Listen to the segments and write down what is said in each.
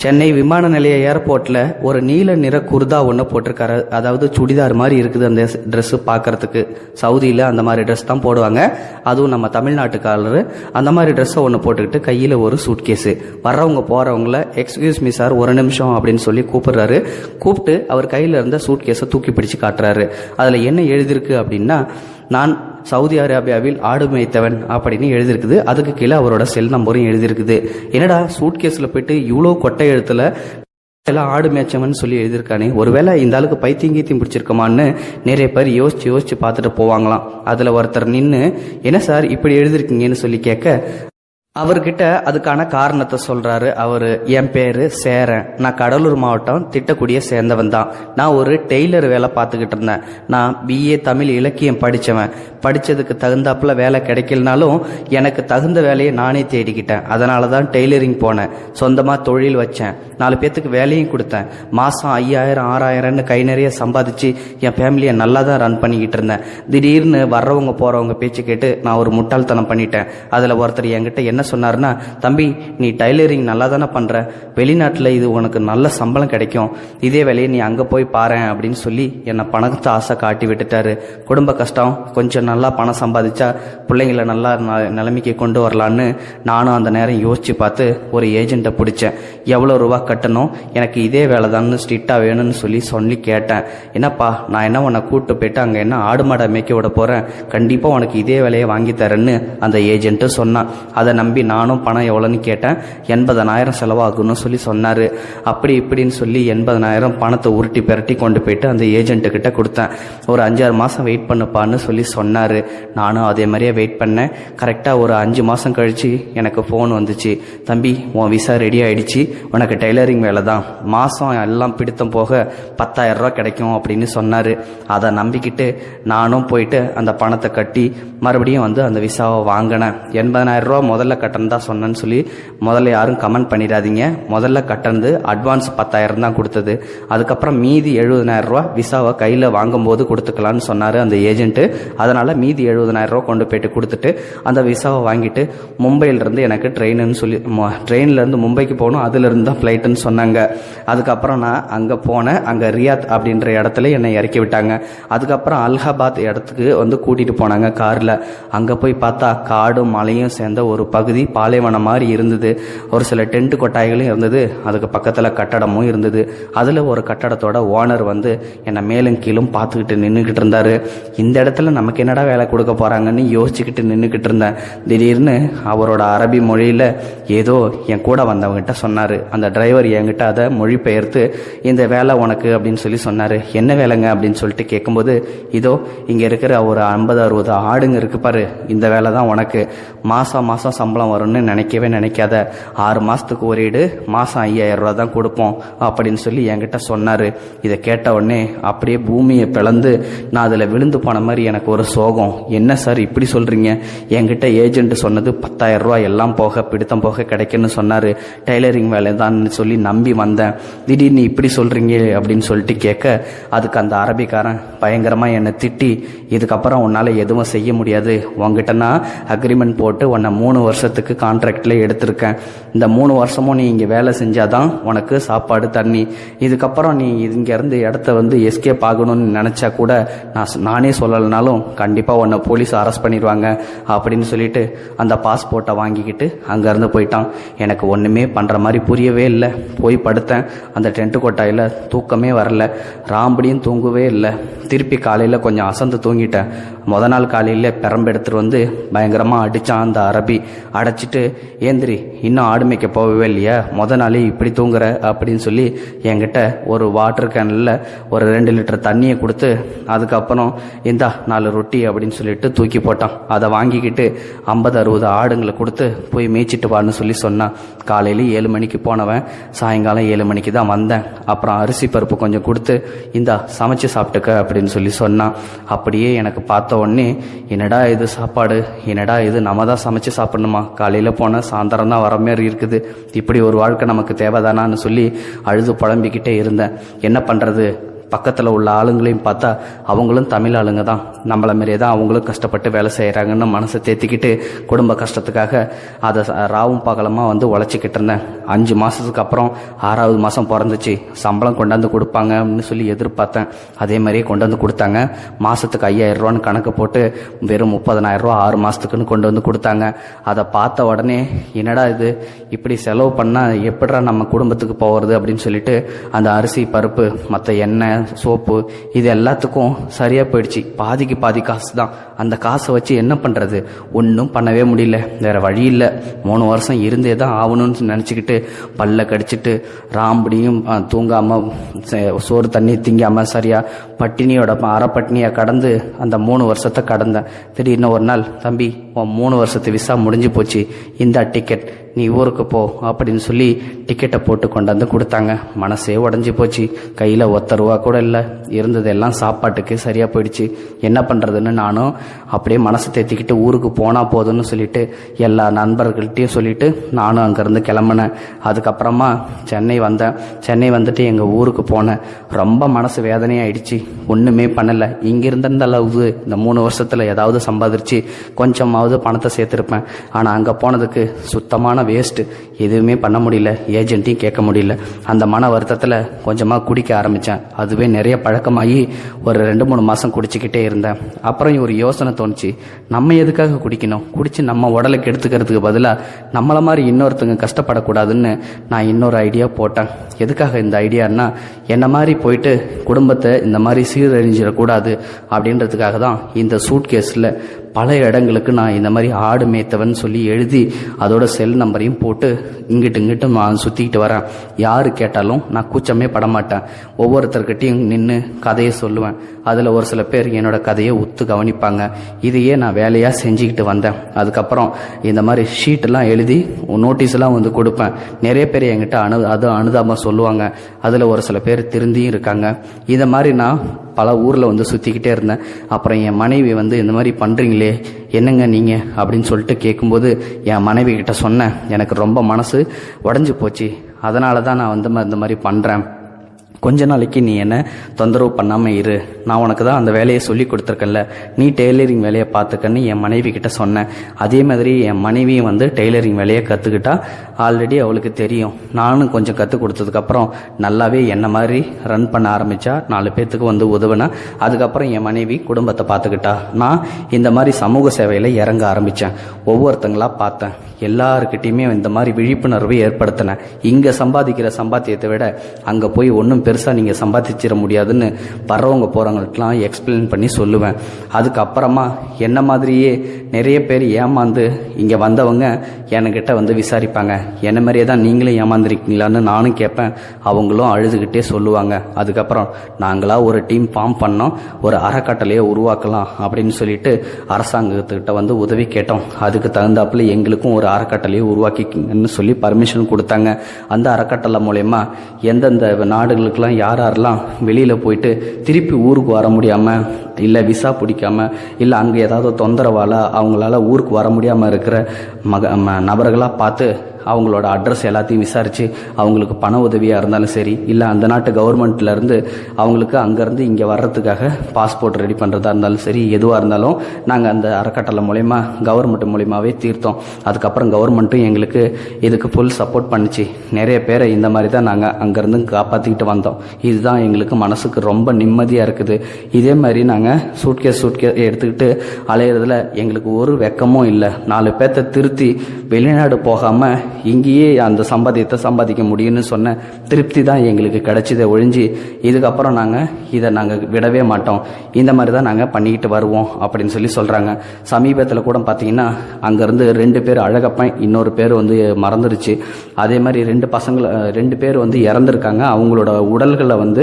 சென்னை விமான நிலைய ஏர்போர்ட்ல ஒரு நீல நிற குர்தா ஒன்று போட்டிருக்காரு. அதாவது சுடிதார் மாதிரி இருக்குது அந்த ட்ரெஸ்ஸு பார்க்கறதுக்கு சவுதியில் அந்த மாதிரி ட்ரெஸ் தான் போடுவாங்க. அதுவும் நம்ம தமிழ்நாட்டுக்காரர். அந்த மாதிரி ட்ரெஸ்ஸை ஒன்று போட்டுக்கிட்டு கையில் ஒரு சூட்கேஸு வர்றவங்க போகிறவங்கள எக்ஸ்கியூஸ் மீ சார் ஒரு நிமிஷம் அப்படின்னு சொல்லி கூப்பிடுறாரு. கூப்பிட்டு அவர் கையில் இருந்த சூட்கேஸை தூக்கி பிடிச்சு காட்டுறாரு. அதில் என்ன எழுதியிருக்கு அப்படின்னா நான் சவுதி அரேபியாவில் ஆடு மேய்த்தவன் அப்படின்னு எழுதியிருக்குது. அதுக்கு கீழே அவரோட செல் நம்பரும் எழுதியிருக்குது. என்னடா சூட்கேஸில் போயிட்டு இவ்வளோ கொட்டை எழுத்துல எல்லாம் ஆடு மேய்ச்சவன் சொல்லி எழுதியிருக்கானே. ஒருவேளை இந்த ஆளுக்கு பைத்தியம் கீத்தியம் பிடிச்சிருக்கோமான்னு நிறைய பேர் யோசிச்சு யோசிச்சு பார்த்துட்டு போவாங்களாம். அதில் ஒருத்தர் நின்று என்ன சார் இப்படி எழுதிருக்கீங்கன்னு சொல்லி கேட்க அவர்கிட்ட அதுக்கான காரணத்தை சொல்றாரு. அவரு என் பேரு சேரன். நான் கடலூர் மாவட்டம் திட்டக்குடிய சேர்ந்தவன் தான். நான் ஒரு டெய்லர் வேலை பார்த்துக்கிட்டு இருந்தேன். நான் பிஏ தமிழ் இலக்கியம் படித்தவன் படித்ததுக்கு தகுந்தாப்புல வேலை கிடைக்கலனாலும் எனக்கு தகுந்த வேலையை நானே தேடிக்கிட்டேன். அதனால தான் டெய்லரிங் போனேன். சொந்தமாக தொழில் வச்சேன். நாலு பேர்த்துக்கு வேலையும் கொடுத்தேன். மாதம் ஐயாயிரம் ஆறாயிரம்னு கை நிறைய சம்பாதிச்சு என் ஃபேமிலியை நல்லா தான் ரன் பண்ணிக்கிட்டு இருந்தேன். திடீர்னு வர்றவங்க போறவங்க பேச்சு கேட்டு நான் ஒரு முட்டாள்தனம் பண்ணிட்டேன். அதில் ஒருத்தர் என்கிட்ட என்ன சொன்னாருன்னா தம்பி நீ டைலரிங் நல்லா தானே பண்ற? வெளிநாட்டில் இது உனக்கு நல்ல சம்பளம் கிடைக்கும். இதே வேலையை நீ அங்கே போய் பாரேன் அப்படின்னு சொல்லி என்னை பணத்தை ஆசை காட்டி விட்டுட்டாரு. குடும்ப கஷ்டம் கொஞ்சம் நல்லா பணம் சம்பாதிச்சா பிள்ளைங்களை நல்லா ந- நிலைமைக்கு கொண்டு வரலான்னு நானும் அந்த நேரம் யோசிச்சு பார்த்து ஒரு ஏஜென்ட்டை பிடிச்சேன். எவ்வளோ ரூபா கட்டணும்? எனக்கு இதே வேலை தான் ஸ்ட்ரிக்டாக வேணும்னு சொல்லி சொல்லி கேட்டேன். என்னப்பா நான் என்ன உன்னை கூப்பிட்டு போயிட்டு அங்கே என்ன ஆடு மாடை மேய்க்க விட போகிறேன் கண்டிப்பாக உனக்கு இதே வேலையை வாங்கி தரேன்னு அந்த ஏஜென்ட்டு சொன்னான். அதை தம்பி நானும் பணம் எவ்வளோன்னு கேட்டேன். எண்பதனாயிரம் செலவாகும்னு சொல்லி சொன்னார். அப்படி இப்படின்னு சொல்லி எண்பதனாயிரம் பணத்தை உருட்டி பெரட்டி கொண்டு போயிட்டு அந்த ஏஜென்ட்டுக்கிட்ட கொடுத்தேன். ஒரு அஞ்சாறு மாதம் வெயிட் பண்ணுப்பான்னு சொல்லி சொன்னார். நானும் அதே மாதிரியே வெயிட் பண்ணேன். கரெக்டாக ஒரு அஞ்சு மாதம் கழித்து எனக்கு ஃபோன் வந்துச்சு. தம்பி உன் விசா ரெடி ஆகிடுச்சு உனக்கு டெய்லரிங் வேலை தான். மாதம் எல்லாம் பிடித்தம் போக பத்தாயிரரூவா கிடைக்கும் அப்படின்னு சொன்னார். அதை நம்பிக்கிட்டு நானும் போயிட்டு அந்த பணத்தை கட்டி மறுபடியும் வந்து அந்த விசாவை வாங்கினேன். எண்பதாயிரம் ரூபா முதல்ல கட்டணம் தான் சொன்னேன்னு சொல்லி முதல்ல யாரும் கமெண்ட் பண்ணிடாதீங்க. முதல்ல கட்டணது அட்வான்ஸ் பத்தாயிரம் தான் கொடுத்தது. அதுக்கப்புறம் மீதி எழுபதனாயிரம் ரூபா விசாவை கையில் வாங்கும்போது கொடுத்துக்கலான்னு சொன்னார் அந்த ஏஜென்ட்டு அதனால் மீதி எழுபதனாயிரம் ரூபா கொண்டு போயிட்டு கொடுத்துட்டு அந்த விசாவை வாங்கிட்டு மும்பையிலேருந்து எனக்கு ட்ரெயினுன்னு சொல்லி ட்ரெயின்லேருந்து மும்பைக்கு போகணும். அதுலேருந்து தான் ஃப்ளைட்டுன்னு சொன்னாங்க. அதுக்கப்புறம் நான் அங்கே போனேன். அங்கே ரியாத் அப்படின்ற இடத்துல என்னை இறக்கி விட்டாங்க. அதுக்கப்புறம் அலகாபாத் இடத்துக்கு வந்து கூட்டிகிட்டு போனாங்க காரில். அங்கே போய் பார்த்தா காடும் மலையும் சேர்ந்த ஒரு பகுதி பகுதி பாலைவனம் மாதிரி இருந்தது. ஒரு சில டென்ட் கொட்டாய்களும் இருந்தது. அதுக்கு பக்கத்தில் கட்டடமும் இருந்தது. அதில் ஒரு கட்டடத்தோட ஓனர் வந்து என்னை மேலும் கீழும் பார்த்துக்கிட்டு நின்றுக்கிட்டு இருந்தார். இந்த இடத்துல நமக்கு என்னடா வேலை கொடுக்க போகிறாங்கன்னு யோசிச்சுக்கிட்டு நின்றுக்கிட்டு இருந்தேன். திடீர்னு அவரோட அரபி மொழியில் ஏதோ என் கூட வந்தவங்ககிட்ட சொன்னார். அந்த டிரைவர் என்கிட்ட அதை மொழிபெயர்த்து இந்த வேலை உனக்கு அப்படின்னு சொல்லி சொன்னார். என்ன வேலைங்க? அப்படின்னு சொல்லிட்டு கேட்கும்போது இதோ இங்கே இருக்கிற ஒரு ஐம்பது அறுபது ஆடுங்க இருக்கு பாரு. இந்த வேலை தான் உனக்கு. மாதம் மாதம் சம்பளம் வரும்னு நினைக்கவே நினைக்காத. ஆறு மாதத்துக்கு ஒரு மாதம் ஐயாயிரம் ரூபா தான் கொடுப்போம் அப்படின்னு சொல்லி என்கிட்ட சொன்னார். இதை கேட்ட உடனே அப்படியே பூமியை பிளந்து நான் அதில் விழுந்து போன மாதிரி எனக்கு ஒரு சோகம். என்ன சார் இப்படி சொல்கிறீங்க என்கிட்ட ஏஜென்ட் சொன்னது பத்தாயிரம் ரூபா எல்லாம் போக பிடித்தம் போக கிடைக்குன்னு சொன்னார். டைலரிங் வேலை தான் சொல்லி நம்பி வந்தேன். திடீர்னு இப்படி சொல்கிறீங்க அப்படின்னு சொல்லிட்டு கேட்க அதுக்கு அந்த அரபிக்காரன் பயங்கரமாக என்னை திட்டி இதுக்கப்புறம் உன்னால் எதுவும் செய்ய முடியாது. உங்ககிட்ட நான் அக்ரிமெண்ட் போட்டு உன்னை மூணு வருஷம் வருஷத்துக்கு கான்ட்ராக்டில் எடுத்திருக்கேன். இந்த மூணு வருஷமும் நீ இங்கே வேலை செஞ்சால் தான் உனக்கு சாப்பாடு தண்ணி இதுக்கப்புறம் நீ இங்கேருந்து இடத்த வந்து எஸ்கேப் ஆகணும்னு நினச்சா கூட நான் சொ- நானே சொல்லலைனாலும் கண்டிப்பாக உன்னை போலீஸ் அரெஸ்ட் பண்ணிடுவாங்க அப்படின்னு சொல்லிட்டு அந்த பாஸ்போர்ட்டை வாங்கிக்கிட்டு அங்கேருந்து போயிட்டான். எனக்கு ஒன்றுமே பண்ணுற மாதிரி புரியவே இல்லை. போய் படுத்தேன். அந்த டென்ட்டு கொட்டாயில் தூக்கமே வரல. ராம்படியும் தூங்கவே இல்லை. திருப்பி காலையில் கொஞ்சம் அசந்து தூங்கிட்டேன். மொதல் நாள் காலையில் பிறம்பெடுத்துகிட்டு வந்து பயங்கரமாக அடித்தான் அந்த அரபி. அடைச்சிட்டு ஏந்திரி இன்னும் ஆடு மேய்க்க போகவே இல்லையா? முத நாளே இப்படி தூங்குற? அப்படின்னு சொல்லி என்கிட்ட ஒரு வாட்டர் கேனில் ஒரு ரெண்டு லிட்டர் தண்ணியை கொடுத்து அதுக்கப்புறம் இந்தா நாலு ரொட்டி அப்படின்னு சொல்லிட்டு தூக்கி போட்டான். அதை வாங்கிக்கிட்டு ஐம்பது அறுபது ஆடுங்களை கொடுத்து போய் மேய்ச்சிட்டு வான்னு சொல்லி சொன்னான். காலையில் ஏழு மணிக்கு போனவன் சாயங்காலம் ஏழு மணிக்கு தான் வந்தேன். அப்புறம் அரிசி பருப்பு கொஞ்சம் கொடுத்து இந்தா சமைச்சு சாப்பிட்டுக்க அப்படின்னு சொல்லி சொன்னான். அப்படியே எனக்கு பார்த்து பார்த்த உடனே என்னடா இது சாப்பாடு? என்னடா இது? நம்ம தான் சமைச்சு சாப்பிடணுமா? காலையில் போனால் சாயந்தரம் தான் வர மாதிரி இருக்குது. இப்படி ஒரு வாழ்க்கை நமக்கு தேவைதானான்னு சொல்லி அழுது புலம்பிக்கிட்டே இருந்தேன். என்ன பண்ணுறது பக்கத்தில் உள்ள ஆளுங்களையும் பார்த்தா அவங்களும் தமிழ் ஆளுங்க தான். நம்மள மாரியே தான் அவங்களும் கஷ்டப்பட்டு வேலை செய்கிறாங்கன்னு மனசை தேத்திக்கிட்டு குடும்ப கஷ்டத்துக்காக அதை ராவும் பகலமாக வந்து உழைச்சிக்கிட்டு இருந்தேன். அஞ்சு மாதத்துக்கு அப்புறம் ஆறாவது மாதம் பிறந்துச்சு. சம்பளம் கொண்டாந்து கொடுப்பாங்க அப்படின்னு சொல்லி எதிர்பார்த்தேன். அதே மாதிரியே கொண்டு வந்து கொடுத்தாங்க மாதத்துக்கு ஐயாயிரரூவான்னு கணக்கு போட்டு வெறும் முப்பதனாயிரரூவா ஆறு மாதத்துக்குன்னு கொண்டு வந்து கொடுத்தாங்க. அதை பார்த்த உடனே என்னடா இது? இப்படி செலவு பண்ணால் எப்படா நம்ம குடும்பத்துக்கு போகிறது அப்படின்னு சொல்லிட்டு அந்த அரிசி பருப்பு மற்ற எண்ணெய் சோப்பு இது எல்லாத்துக்கும் சரியாக போயிடுச்சு. பாதிக்கு பாதி காசு தான். அந்த காசை வச்சு என்ன பண்ணுறது ஒன்றும் பண்ணவே முடியல. வேறு வழி இல்லை. மூணு வருஷம் இருந்தே தான் ஆகணும்னு நினச்சிக்கிட்டு பல்ல கடிச்சிட்டு ராம்படியும் தூங்காமல் சோறு தண்ணி திங்காமல் சரியாக பட்டினியோட அறப்பட்டினியாக கடந்து அந்த மூணு வருஷத்தை கடந்தேன். திடீர்னு ஒரு நாள் தம்பி உன் மூணு வருஷத்து விசா முடிஞ்சு போச்சு. இந்த டிக்கெட் நீ ஊருக்கு போ அப்படின்னு சொல்லி டிக்கெட்டை போட்டு கொண்டாந்து கொடுத்தாங்க. மனசே உடஞ்சி போச்சு. கையில் ஒத்த ரூபா கூட இல்லை. இருந்ததெல்லாம் சாப்பாட்டுக்கு சரியாக போயிடுச்சு. என்ன பண்ணுறதுன்னு நானும் அப்படியே மனசை தேத்திக்கிட்டு ஊருக்கு போனால் போதும்னு சொல்லிட்டு எல்லா நண்பர்கள்ட்டையும் சொல்லிட்டு நானும் அங்கேருந்து கிளம்புனேன். அதுக்கப்புறமா சென்னை வந்தேன். சென்னை வந்துட்டு எங்கள் ஊருக்கு போனேன். ரொம்ப மனசு வேதனையாயிடுச்சு. ஒன்றுமே பண்ணலை. இங்கே இருந்த அளவு இந்த மூணு வருஷத்தில் ஏதாவது சம்பாதிச்சு கொஞ்சமாவது பணத்தை சேர்த்துருப்பேன். ஆனால் அங்கே போனதுக்கு சுத்தமான வேஸ்ட்டு எதுவுமே பண்ண முடியல ஏஜென்ட்டையும் கேட்க முடியல. அந்த மன வருத்தத்தில் கொஞ்சமாக குடிக்க ஆரம்பித்தேன் அதுவே நிறைய பழக்கமாகி ஒரு ரெண்டு மூணு மாதம் குடிச்சிக்கிட்டே இருந்தேன். அப்புறம் ஒரு யோசனை தோணுச்சு நம்ம எதுக்காக குடிக்கணும்? குடித்து நம்ம உடலுக்கு எடுத்துக்கிறதுக்கு பதிலாக நம்மளை மாதிரி இன்னொருத்தங்க கஷ்டப்படக்கூடாதுன்னு நான் இன்னொரு ஐடியா போட்டேன். எதுக்காக இந்த ஐடியான்னா என்ன மாதிரி போயிட்டு குடும்பத்தை இந்த மாதிரி சீரழிஞ்சிடக்கூடாது அப்படின்றதுக்காக தான் இந்த சூட் கேஸில் பல இடங்களுக்கு நான் இந்த மாதிரி ஆடு மேய்த்தவன் சொல்லி எழுதி அதோட செல் நம்பரையும் போட்டு இங்கிட்டு இங்கிட்டு நான் சுற்றிக்கிட்டு வரேன். யார் கேட்டாலும் நான் கூச்சமே பட மாட்டேன். ஒவ்வொருத்தர்கிட்டையும் நின்று கதையை சொல்லுவேன். அதில் ஒரு சில பேர் என்னோட கதையை ஒத்து கவனிப்பாங்க. இதையே நான் வேலையாக செஞ்சுக்கிட்டு வந்தேன். அதுக்கப்புறம் இந்த மாதிரி ஷீட்டெல்லாம் எழுதி நோட்டீஸ்லாம் வந்து கொடுப்பேன். நிறைய பேர் என்கிட்ட அனு அது அனுதாபம் சொல்லுவாங்க. அதில் ஒரு சில பேர் திருந்தியும் இருக்காங்க. இதை மாதிரி நான் பல ஊரில் வந்து சுற்றிக்கிட்டே இருந்தேன். அப்புறம் என் மனைவி வந்து இந்த மாதிரி பண்ணுறீங்களே என்னங்க நீங்கள் அப்படின்னு சொல்லிட்டு கேட்கும்போது என் மனைவி கிட்ட சொன்னேன். எனக்கு ரொம்ப மனசு உடஞ்சி போச்சு. அதனால தான் நான் வந்து இந்த மாதிரி பண்ணுறேன் கொஞ்ச நாளைக்கு நீ என்ன தொந்தரவு பண்ணாமல் இரு. நான் உனக்கு தான் அந்த வேலையை சொல்லி கொடுத்துருக்கேன்ல. நீ டெய்லரிங் வேலையை பார்த்துக்கன்னு என் மனைவி கிட்ட சொன்னேன். அதே மாதிரி என் மனைவியும் வந்து டெய்லரிங் வேலையை கற்றுக்கிட்டா ஆல்ரெடி அவளுக்கு தெரியும். நானும் கொஞ்சம் கற்றுக் கொடுத்ததுக்கப்புறம் நல்லாவே என்ன மாதிரி ரன் பண்ண ஆரம்பித்தா நாலு பேர்த்துக்கு வந்து உதவினேன் அதுக்கப்புறம் என் மனைவி குடும்பத்தை பார்த்துக்கிட்டா. நான் இந்த மாதிரி சமூக சேவையில் இறங்க ஆரம்பித்தேன் ஒவ்வொருத்தங்களாக பார்த்தேன். எல்லாருக்கிட்டேயுமே இந்த மாதிரி விழிப்புணர்வு ஏற்படுத்தினேன். இங்கே சம்பாதிக்கிற சம்பாத்தியத்தை விட அங்கே போய் ஒன்றும் பெருசாக நீங்கள் சம்பாதிச்சிட முடியாதுன்னு வர்றவங்க போகிறவங்களுக்கெல்லாம் எக்ஸ்பிளைன் பண்ணி சொல்லுவேன். அதுக்கப்புறமா என்ன மாதிரியே நிறைய பேர் ஏமாந்து இங்கே வந்தவங்க என்கிட்ட வந்து விசாரிப்பாங்க. என்ன மாதிரியே தான் நீங்களும் ஏமாந்துருக்கீங்களான்னு நானும் கேட்பேன். அவங்களும் அழுதுகிட்டே சொல்லுவாங்க. அதுக்கப்புறம் நாங்களாக ஒரு டீம் ஃபார்ம் பண்ணோம். ஒரு அறக்கட்டளையை உருவாக்கலாம் அப்படின்னு சொல்லிட்டு அரசாங்கத்துக்கிட்ட வந்து உதவி கேட்டோம். அதுக்கு தகுந்தாப்புல எங்களுக்கும் ஒரு அறக்கட்டளையை உருவாக்கிக்கிங்கன்னு சொல்லி பர்மிஷன் கொடுத்தாங்க. அந்த அறக்கட்டளை மூலயமா எந்தெந்த நாடுகளுக்கு நாடுகளுக்கெல்லாம் யார் யாரெல்லாம் வெளியில் போயிட்டு திருப்பி ஊருக்கு வர முடியாமல் இல்லை விசா பிடிக்காமல் இல்லை அங்கே ஏதாவது தொந்தரவால் அவங்களால ஊருக்கு வர முடியாமல் இருக்கிற மக ம- நபர்களாக பார்த்து அவங்களோட அட்ரஸ் எல்லாத்தையும் விசாரித்து அவங்களுக்கு பண உதவியாக இருந்தாலும் சரி இல்லை அந்த நாட்டு கவர்மெண்ட்லேருந்து அவங்களுக்கு அங்கேருந்து இங்கே வர்றதுக்காக பாஸ்போர்ட் ரெடி பண்ணுறதா இருந்தாலும் சரி எதுவாக இருந்தாலும் நாங்கள் அந்த அறக்கட்டளை மூலயமா கவர்மெண்ட் மூலியமாகவே தீர்த்தோம். அதுக்கப்புறம் கவர்மெண்ட்டும் எங்களுக்கு இதுக்கு ஃபுல் சப்போர்ட் பண்ணுச்சு. நிறைய பேரை இந்த மாதிரி தான் நாங்கள் அங்கேருந்து காப்பாற்றிக்கிட்டு வந்தோம். இதுதான் எங்களுக்கு மனசுக்கு ரொம்ப நிம்மதியாக இருக்குது. இதே மாதிரி நாங்கள் சூட்கேஸ் சூட்கேஸ் எடுத்துக்கிட்டு அலையிறதுல எங்களுக்கு ஒரு வெக்கமும் இல்லை. நாலு பேர்த்த திருத்தி வெளிநாடு போகாமல் இங்கேயே அந்த சம்பாதியத்தை சம்பாதிக்க முடியும்னு சொன்ன திருப்தி தான் எங்களுக்கு கிடைச்சதை ஒழிஞ்சு இதுக்கப்புறம் நாங்கள் இதை நாங்கள் விடவே மாட்டோம். இந்த மாதிரி தான் நாங்கள் பண்ணிக்கிட்டு வருவோம் அப்படின்னு சொல்லி சொல்கிறாங்க சமீபத்தில் கூட பார்த்தீங்கன்னா அங்கேருந்து ரெண்டு பேர் அழகப்பன் இன்னொரு பேர் வந்து மறந்துருச்சு. அதே மாதிரி ரெண்டு பசங்களை ரெண்டு பேர் வந்து இறந்துருக்காங்க. அவங்களோட உடல்களை வந்து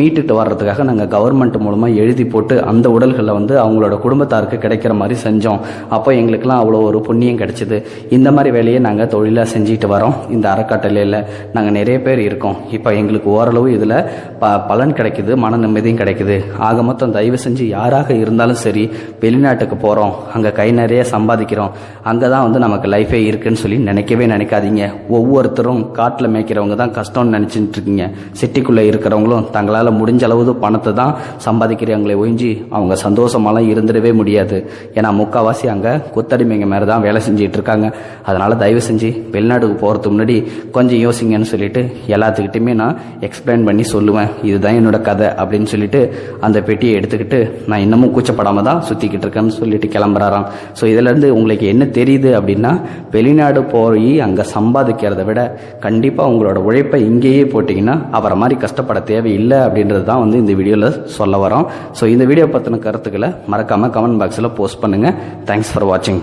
மீட்டுட்டு வர்றதுக்காக நாங்கள் கவர்மெண்ட் மூலமாக எழுதி போட்டு அந்த உடல்களை வந்து அவங்களோட குடும்பத்தாருக்கு கிடைக்கிற மாதிரி செஞ்சோம். அப்போ எங்களுக்கெல்லாம் அவ்வளோ ஒரு புண்ணியம் கிடைச்சிது. இந்த மாதிரி வேலையை நாங்கள் தொழிலாக செஞ்சுட்டு வரோம். இந்த அறக்கட்டளையில் நாங்கள் நிறைய பேர் இருக்கோம். இப்போ எங்களுக்கு ஓரளவு இதில் ப பலன் கிடைக்குது மன நிம்மதியும் கிடைக்குது. ஆக மொத்தம் தயவு செஞ்சு யாராக இருந்தாலும் சரி வெளிநாட்டுக்கு போகிறோம் அங்கே கை நிறைய சம்பாதிக்கிறோம். அங்கே தான் வந்து நமக்கு லைஃபே இருக்குன்னு சொல்லி நினைக்கவே நினைக்காதீங்க. ஒவ்வொருத்தரும் காட்டில் மேய்க்கிறவங்க தான் கஷ்டம்னு நினச்சிட்டு இருக்கீங்க. சிட்டிக்குள்ளே இருக்கிறவங்களும் தங்களால் முடிஞ்ச அளவு பணத்தை தான் சம்பாதிக்கிறவங்களை ஒழிஞ்சு அவங்க சந்தோஷமாலாம் இருந்துடவே முடியாது. ஏன்னா முக்கால்வாசி அங்கே கொத்தடிமைங்க மேலே தான் வேலை செஞ்சுட்டு இருக்காங்க. அதனால் தயவு செஞ்சு வெளிநாட்டுக்கு போகிறதுக்கு முன்னாடி கொஞ்சம் யோசிங்கன்னு சொல்லிட்டு எல்லாத்துக்கிட்டையுமே நான் எக்ஸ்பிளைன் பண்ணி சொல்லுவேன். இதுதான் என்னோட கதை அப்படின்னு சொல்லிட்டு அந்த பெட்டியை எடுத்துக்கிட்டு நான் இன்னமும் கூச்சப்படாமல் தான் சுற்றிக்கிட்டு இருக்கேன்னு சொல்லிட்டு கிளம்புறாராம். ஸோ இதிலேருந்து உங்களுக்கு என்ன தெரியுது அப்படின்னா வெளிநாடு போய் அங்கே சம்பாதிக்கிறத விட கண்டிப்பாக உங்களோட உழைப்பை இங்கேயே போட்டிங்கன்னா அவரை மாதிரி கஷ்டப்பட தேவையில்லை அப்படின்றது தான் வந்து இந்த வீடியோவில் சொல்ல வரோம். ஸோ இந்த வீடியோ பற்றின கருத்துக்களை மறக்காமல் கமெண்ட் பாக்ஸில் போஸ்ட் பண்ணுங்கள் தேங்க்ஸ் ஃபார் வாட்சிங்